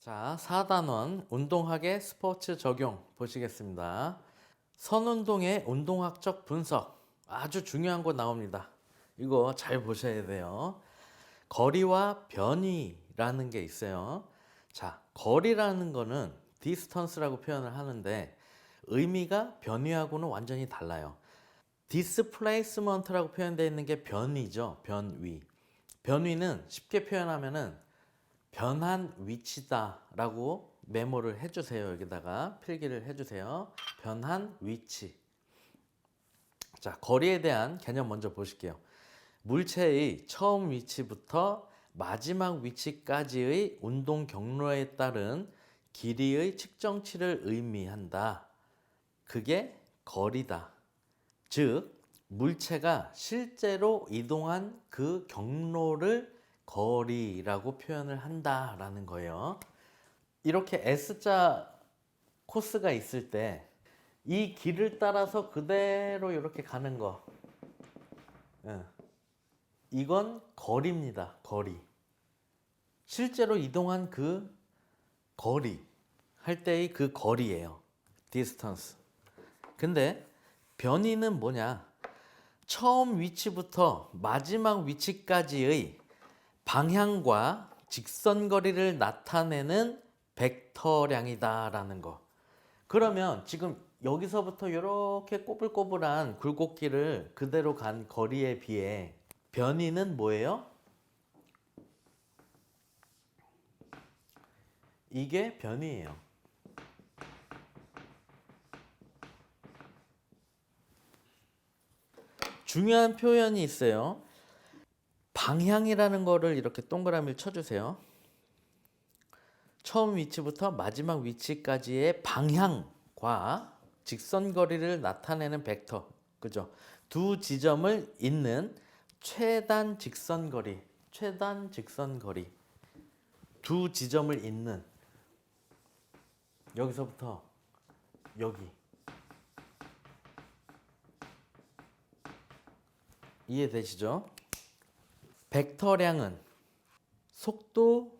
자, 4단원 운동학의 스포츠 적용 보시겠습니다. 선운동의 운동학적 분석 아주 중요한 거 나옵니다. 이거 잘 보셔야 돼요. 거리와 변이라는 게 있어요. 자, 거리라는 거는 디스턴스라고 표현을 하는데 의미가 변이하고는 완전히 달라요. 디스플레이스먼트라고 표현되어 있는 게 변이죠. 변위. 변위는 쉽게 표현하면은 변한 위치다라고 메모를 해주세요. 여기다가 필기를 해주세요. 변한 위치. 자, 거리에 대한 개념 먼저 보실게요. 물체의 처음 위치부터 마지막 위치까지의 운동 경로에 따른 길이의 측정치를 의미한다. 그게 거리다. 즉, 물체가 실제로 이동한 그 경로를 거리라고 표현을 한다라는 거예요. 이렇게 S자 코스가 있을 때 이 길을 따라서 그대로 이렇게 가는 거. 예. 이건 거리입니다. 거리. 실제로 이동한 그 거리 할 때의 그 거리예요. distance. 근데 변이는 뭐냐? 처음 위치부터 마지막 위치까지의 방향과 직선 거리를 나타내는 벡터량이다라는 거. 그러면 지금 여기서부터 이렇게 꼬불꼬불한 굴곡길을 그대로 간 거리에 비해 변이는 뭐예요? 이게 변이에요. 중요한 표현이 있어요. 방향이라는 거를 이렇게 동그라미를 쳐주세요. 처음 위치부터 마지막 위치까지의 방향과 직선 거리를 나타내는 벡터. 그죠? 두 지점을 잇는 최단 직선 거리. 최단 직선 거리. 두 지점을 잇는 여기서부터 여기. 이해되시죠? 벡터량은 속도,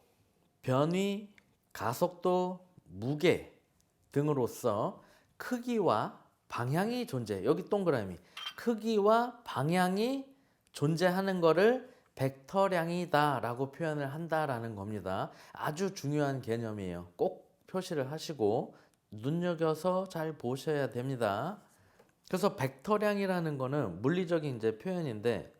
변위, 가속도, 무게 등으로서 크기와 방향이 존재. 여기 동그라미. 크기와 방향이 존재하는 것을 벡터량이다라고 표현을 한다라는 겁니다. 아주 중요한 개념이에요. 꼭 표시를 하시고 눈여겨서 잘 보셔야 됩니다. 그래서 벡터량이라는 거는 물리적인 이제 표현인데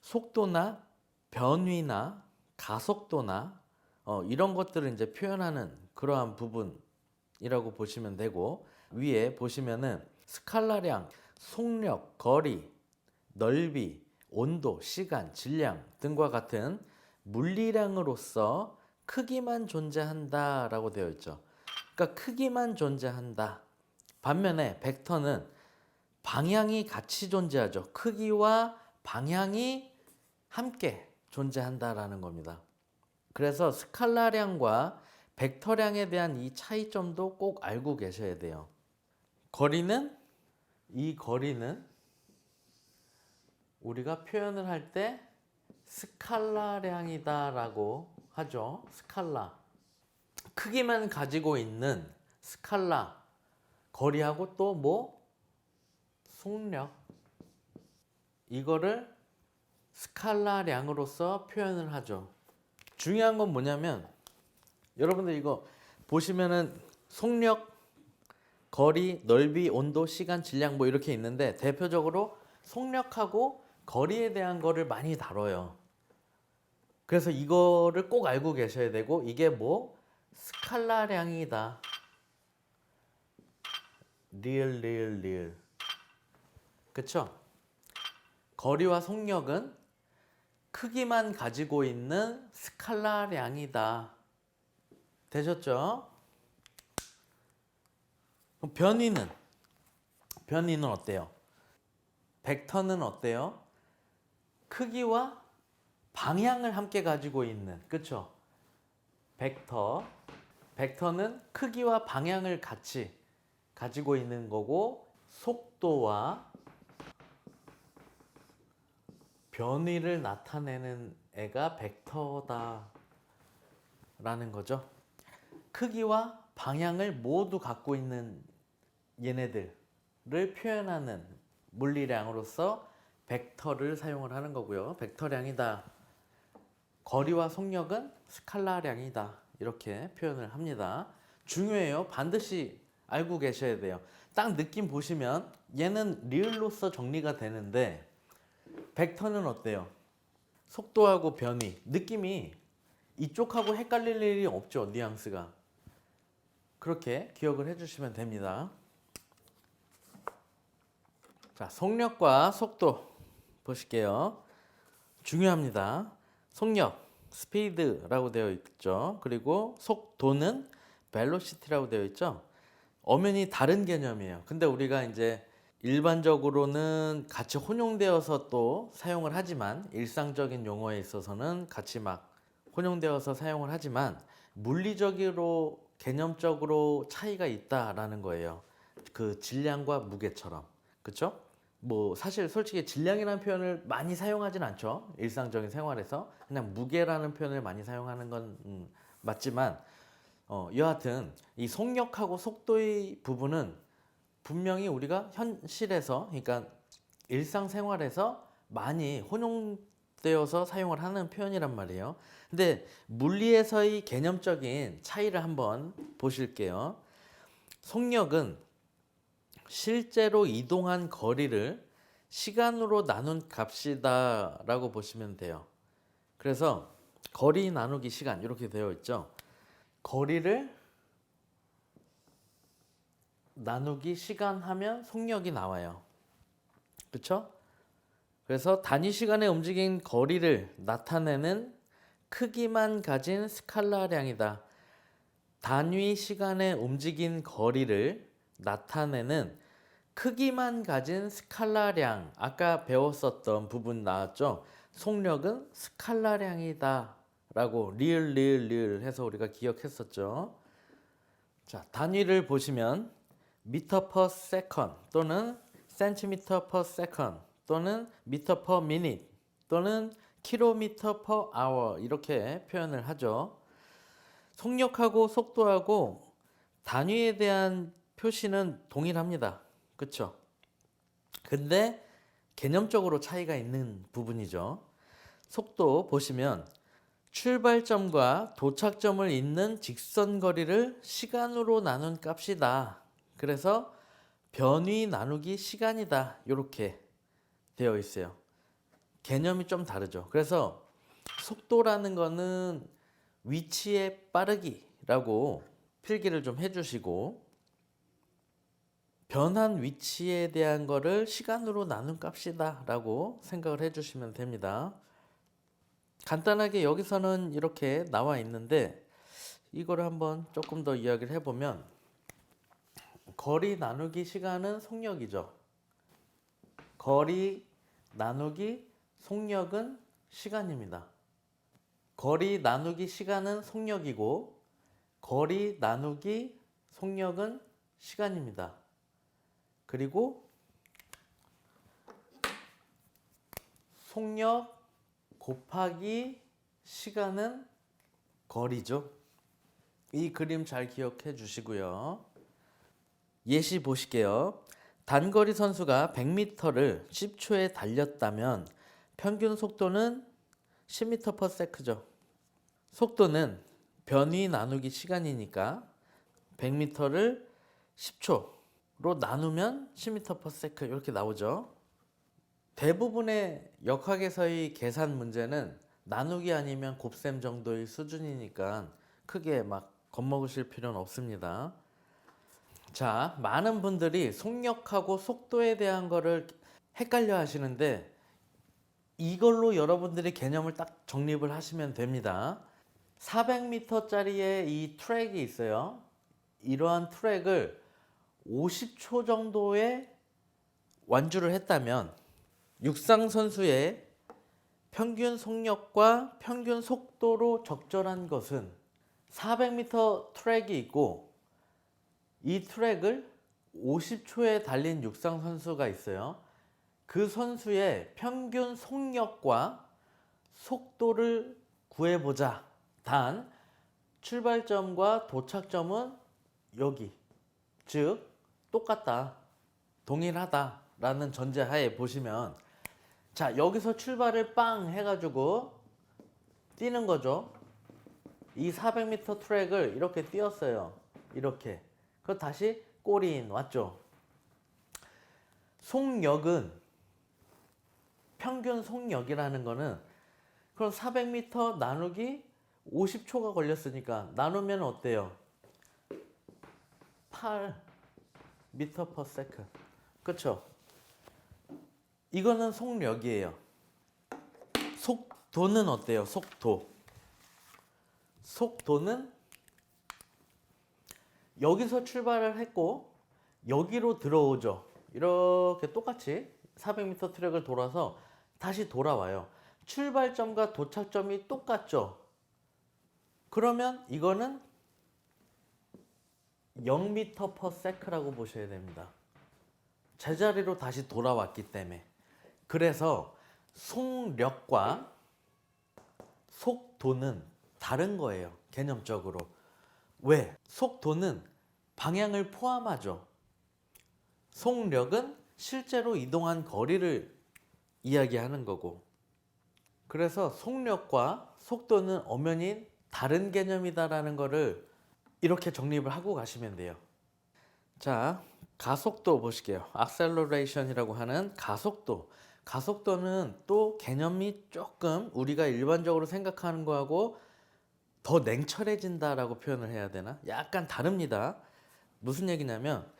속도나 변위나 가속도나 어, 이런 것들을 이제 표현하는 그러한 부분이라고 보시면 되고 위에 보시면은 스칼라량, 속력, 거리, 넓이, 온도, 시간, 질량 등과 같은 물리량으로서 크기만 존재한다라고 되어 있죠. 그러니까 크기만 존재한다. 반면에 벡터는 방향이 같이 존재하죠. 크기와 방향이 함께 존재한다라는 겁니다. 그래서 스칼라량과 벡터량에 대한 이 차이점도 꼭 알고 계셔야 돼요. 거리는 이 거리는 우리가 표현을 할 때 스칼라량이다라고 하죠. 스칼라. 크기만 가지고 있는 스칼라 거리하고 또 뭐 속력 이거를 스칼라량으로서 표현을 하죠. 중요한 건 뭐냐면 여러분들 이거 보시면은 속력, 거리, 넓이, 온도, 시간, 질량 뭐 이렇게 있는데 대표적으로 속력하고 거리에 대한 거를 많이 다뤄요. 그래서 이거를 꼭 알고 계셔야 되고 이게 뭐 스칼라량이다. 리얼 리얼 리얼. 그쵸? 거리와 속력은 크기만 가지고 있는 스칼라량이다. 되셨죠? 변이는 변이는 어때요? 벡터는 어때요? 크기와 방향을 함께 가지고 있는 그쵸? 벡터 벡터는 크기와 방향을 같이 가지고 있는 거고 속도와 변이를 나타내는 애가 벡터다 라는 거죠. 크기와 방향을 모두 갖고 있는 얘네들을 표현하는 물리량으로서 벡터를 사용을 하는 거고요. 벡터량이다. 거리와 속력은 스칼라량이다. 이렇게 표현을 합니다. 중요해요. 반드시 알고 계셔야 돼요. 딱 느낌 보시면 얘는 리을로서 정리가 되는데 벡터는 어때요? 속도하고 변위, 느낌이 이쪽하고 헷갈릴 일이 없죠. 뉘앙스가. 그렇게 기억을 해주시면 됩니다. 자, 속력과 속도 보실게요. 중요합니다. 속력, 스피드라고 되어 있죠. 그리고 속도는 velocity라고 되어 있죠. 엄연히 다른 개념이에요. 근데 우리가 이제 일반적으로는 같이 혼용되어서 또 사용을 하지만 일상적인 용어에 있어서는 같이 막 혼용되어서 사용을 하지만 물리적으로 개념적으로 차이가 있다라는 거예요. 그 질량과 무게처럼. 그렇죠? 뭐 사실 솔직히 질량이라는 표현을 많이 사용하진 않죠. 일상적인 생활에서 그냥 무게라는 표현을 많이 사용하는 건 음, 맞지만 어, 여하튼 이 속력하고 속도의 부분은 분명히 우리가 현실에서 그러니까 일상생활에서 많이 혼용되어서 사용을 하는 표현이란 말이에요. 근데 물리에서의 개념적인 차이를 한번 보실게요. 속력은 실제로 이동한 거리를 시간으로 나눈 값이다라고 보시면 돼요. 그래서 거리 나누기 시간 이렇게 되어 있죠. 거리를 나누기 시간 하면 속력이 나와요. 그렇죠? 그래서 단위 시간에 움직인 거리를 나타내는 크기만 가진 스칼라량이다. 단위 시간에 움직인 거리를 나타내는 크기만 가진 스칼라량. 아까 배웠었던 부분 나왔죠? 속력은 스칼라량이다. 라고 리을 리을 리을 해서 우리가 기억했었죠. 자, 단위를 보시면 미터 퍼 세컨 또는 센티미터 퍼 세컨 또는 미터 퍼 미닛 또는 킬로미터 퍼 아워 이렇게 표현을 하죠. 속력하고 속도하고 단위에 대한 표시는 동일합니다. 그렇죠? 근데 개념적으로 차이가 있는 부분이죠. 속도 보시면 출발점과 도착점을 잇는 직선 거리를 시간으로 나눈 값이다. 그래서 변위 나누기 시간이다. 이렇게 되어 있어요. 개념이 좀 다르죠. 그래서 속도라는 거는 위치의 빠르기라고 필기를 좀 해주시고 변한 위치에 대한 거를 시간으로 나눈 값이다 라고 생각을 해주시면 됩니다. 간단하게 여기서는 이렇게 나와 있는데 이거를 한번 조금 더 이야기를 해보면 거리 나누기 시간은 속력이죠. 거리 나누기 속력은 시간입니다. 거리 나누기 시간은 속력이고 거리 나누기 속력은 시간입니다. 그리고 속력 곱하기 시간은 거리죠. 이 그림 잘 기억해 주시고요. 예시 보실게요. 단거리 선수가 100m를 10초에 달렸다면 평균 속도는 10m/s죠. 속도는 변위 나누기 시간이니까 100m를 10초로 나누면 10m/s 이렇게 나오죠. 대부분의 역학에서의 계산 문제는 나누기 아니면 곱셈 정도의 수준이니까 크게 막 겁먹으실 필요는 없습니다. 자, 많은 분들이 속력하고 속도에 대한 거를 헷갈려 하시는데 이걸로 여러분들이 개념을 딱 정립을 하시면 됩니다. 400m짜리의 이 트랙이 있어요. 이러한 트랙을 50초 정도의 완주를 했다면 육상 선수의 평균 속력과 평균 속도로 적절한 것은 400m 트랙이 있고 이 트랙을 50초에 달린 육상 선수가 있어요. 그 선수의 평균 속력과 속도를 구해보자. 단 출발점과 도착점은 여기. 즉 똑같다. 동일하다 라는 전제하에 보시면 자, 여기서 출발을 빵 해 가지고 뛰는 거죠. 이 400m 트랙을 이렇게 뛰었어요. 이렇게. 그 다시 꼬리인 왔죠. 속력은 평균 속력이라는 거는 그럼 400m 나누기 50초가 걸렸으니까 나누면 어때요? 8 m per second. 그렇죠? 이거는 속력이에요. 속도는 어때요? 속도. 속도는 여기서 출발을 했고 여기로 들어오죠. 이렇게 똑같이 400m 트랙을 돌아서 다시 돌아와요. 출발점과 도착점이 똑같죠. 그러면 이거는 0m per sec라고 보셔야 됩니다. 제자리로 다시 돌아왔기 때문에. 그래서 속력과 속도는 다른 거예요. 개념적으로. 왜? 속도는 방향을 포함하죠. 속력은 실제로 이동한 거리를 이야기하는 거고. 그래서 속력과 속도는 엄연히 다른 개념이다라는 거를 이렇게 정립을 하고 가시면 돼요. 자, 가속도 보실게요. acceleration이라고 하는 가속도. 가속도는 또 개념이 조금 우리가 일반적으로 생각하는 거하고 더 냉철해진다라고 표현을 해야 되나? 약간 다릅니다. 무슨 얘기냐면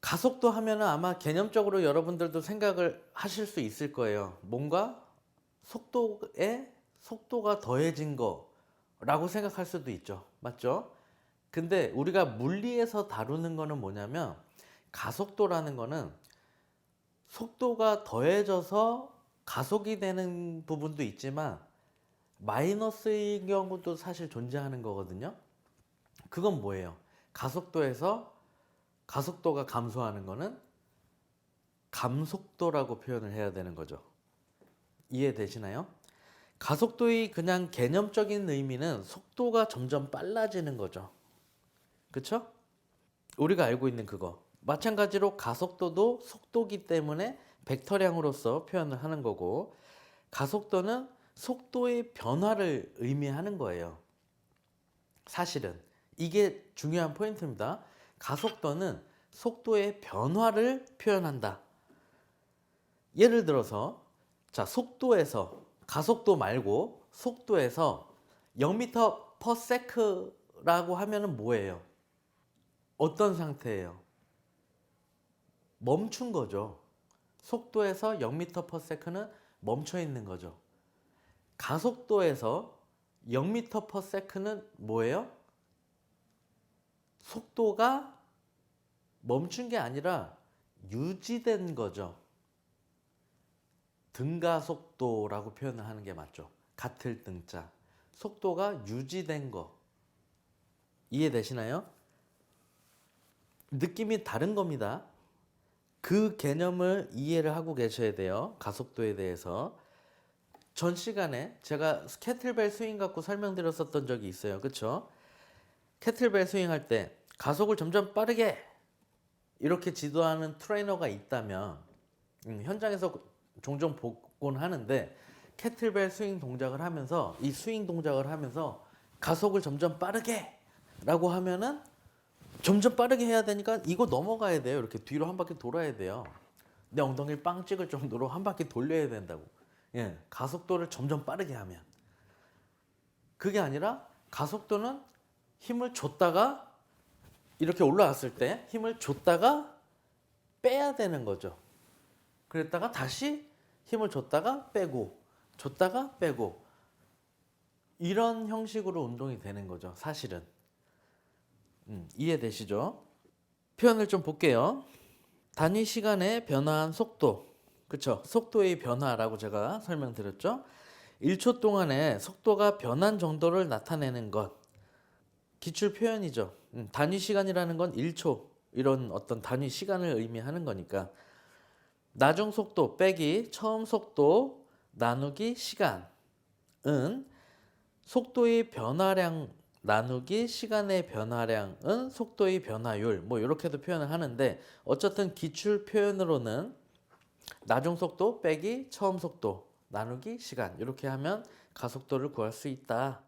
가속도 하면은 아마 개념적으로 여러분들도 생각을 하실 수 있을 거예요. 뭔가 속도에 속도가 더해진 거라고 생각할 수도 있죠. 맞죠? 근데 우리가 물리에서 다루는 거는 뭐냐면 가속도라는 거는 속도가 더해져서 가속이 되는 부분도 있지만 마이너스인 경우도 사실 존재하는 거거든요. 그건 뭐예요? 가속도에서 가속도가 감소하는 거는 감속도라고 표현을 해야 되는 거죠. 이해되시나요? 가속도의 그냥 개념적인 의미는 속도가 점점 빨라지는 거죠. 그쵸? 우리가 알고 있는 그거. 마찬가지로 가속도도 속도기 때문에 벡터량으로서 표현을 하는 거고, 가속도는 속도의 변화를 의미하는 거예요. 사실은. 이게 중요한 포인트입니다. 가속도는 속도의 변화를 표현한다. 예를 들어서, 자, 속도에서, 가속도 말고, 속도에서 0m per sec라고 하면은 뭐예요? 어떤 상태예요? 멈춘 거죠. 속도에서 0m per sec는 멈춰 있는 거죠. 가속도에서 0m per sec는 뭐예요? 속도가 멈춘 게 아니라 유지된 거죠. 등가속도라고 표현을 하는 게 맞죠. 같을 등자. 속도가 유지된 거. 이해되시나요? 느낌이 다른 겁니다. 그 개념을 이해를 하고 계셔야 돼요. 가속도에 대해서. 전 시간에 제가 캐틀벨 스윙 갖고 설명드렸었던 적이 있어요. 그쵸? 캐틀벨 스윙 할 때 가속을 점점 빠르게 이렇게 지도하는 트레이너가 있다면 음, 현장에서 종종 보곤 하는데 캐틀벨 스윙 동작을 하면서 이 스윙 동작을 하면서 가속을 점점 빠르게 라고 하면은 점점 빠르게 해야 되니까 이거 넘어가야 돼요. 이렇게 뒤로 한 바퀴 돌아야 돼요. 내 엉덩이를 빵 찍을 정도로 한 바퀴 돌려야 된다고. 예, 가속도를 점점 빠르게 하면. 그게 아니라 가속도는 힘을 줬다가 이렇게 올라왔을 때 힘을 줬다가 빼야 되는 거죠. 그랬다가 다시 힘을 줬다가 빼고 줬다가 빼고 이런 형식으로 운동이 되는 거죠. 사실은. 음, 이해되시죠? 표현을 좀 볼게요. 단위 시간에 변화한 속도. 그쵸? 속도의 변화라고 제가 설명드렸죠? 1초 동안에 속도가 변한 정도를 나타내는 것. 기출 표현이죠. 음, 단위 시간이라는 건 1초. 이런 어떤 단위 시간을 의미하는 거니까. 나중 속도 빼기 처음 속도 나누기 시간은 속도의 변화량 나누기 시간의 변화량은 속도의 변화율 뭐 이렇게도 표현을 하는데 어쨌든 기출 표현으로는 나중 속도 빼기 처음 속도 나누기 시간 이렇게 하면 가속도를 구할 수 있다.